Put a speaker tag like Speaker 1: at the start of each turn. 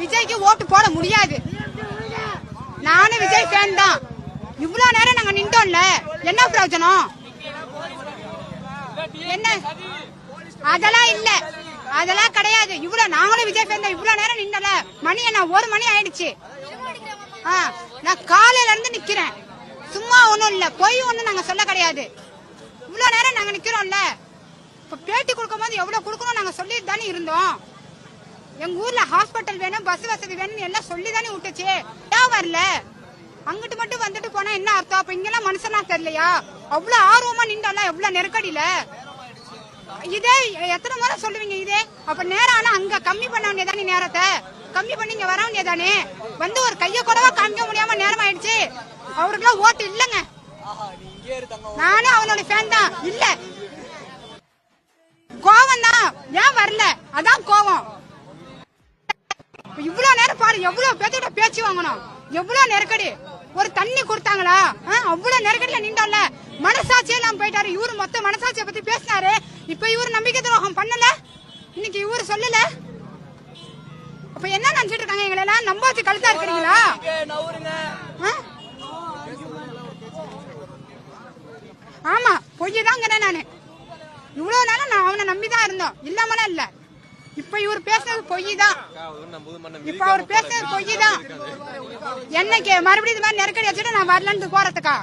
Speaker 1: விஜய்க்கு ஓட்டு போட முடியாது. நானும் விஜய் ஃபேன் தான். இவ்வளவு நேரம் நாங்க நின்றோம்ல என்ன பிரயோஜனம்? என்ன? அதெல்லாம் இல்ல. அதெல்லாம் கிடையாது. இவ்வளவு நாங்களும் விஜய் ஃபேன் தான். இவ்வளவு நேரம் நின்றல மணி என்ன ஒரு மணி ஆயிடுச்சு. ஆ, நான் காலையில இருந்து நிக்கிறேன். சும்மா ஒண்ணும் இல்ல. பொய் ஒண்ணும் நாங்க சொல்ல கிடையாது. இவ்வளவு நேரம் நாங்க நிக்கிறோம்ல. இப்ப பேட்டி கொடுக்கும் போது எவ்வளவு கொடுக்கணும் நாங்க சொல்லிட்டு தானே இருந்தோம். எங்க ஊர்ல ஹாஸ்பிட்டல் வேணும் பஸ் வசதி வேணும்னு எல்லாம் சொல்லி தானே விட்டுச்சு. ஏன் வரல? அங்கிட்டு மட்டும் வந்துட்டு போனா என்ன அர்த்தம்? அப்ப இங்கெல்லாம் மனுஷனா தெரியலையா? அவ்வளவு ஆர்வமா நின்றாலாம் எவ்வளவு நெருக்கடியில? இதே எத்தனை முறை சொல்லுவீங்க இதே? அப்ப நேரம் ஆனா அங்க கம்மி பண்ண வேண்டியதானே நேரத்தை? கம்மி பண்ணி இங்க வர வேண்டியதானே வந்து ஒரு கைய கூடவா காமிக்க முடியாம நேரம் ஆயிடுச்சு அவருக்குலாம் ஓட்டு இல்லங்க. நானும் அவனோட ஃபேன் தான். இல்ல. கோவம் தான் ஏன் வரல? அதான் கோவம். இவ்வளவு நேரம் பாரு எவ்வளவு பேர்த்திட்ட பேச்சு வாங்கணும். எவ்வளவு நெருக்கடி. ஒரு தண்ணி கொடுத்தாங்களா? ஆ, அவ்வளவு நெருக்கடியில நின்றோம்ல. மனசாட்சியே இல்லாம போயிட்டாரு. இவரு மொத்த மனசாட்சியை பத்தி பேசினாரு. இப்ப இவரு நம்பிக்கை துரோகம் பண்ணல? இன்னைக்கு இவரு சொல்லல? அப்ப என்ன நினைச்சிட்டு இருக்காங்க எங்களை எல்லாம்? நம்பாச்சு கழுத்தா இருக்கிறீங்களா? ஆமா பொய்யதாங்கிறேன் நானு. இவ்வளவு நேரம் நான் அவனை நம்பிதான் இருந்தோம். இல்லாமலாம் இல்லை. இப்ப இவர் பேசுனது பொய் தான் இப்ப அவர் பேசுனது பொய் தான் என்னைக்கு மறுபடியும் இது மாதிரி நெருக்கடி வச்சுட்டு நான் வரலன்னு போறதுக்கா?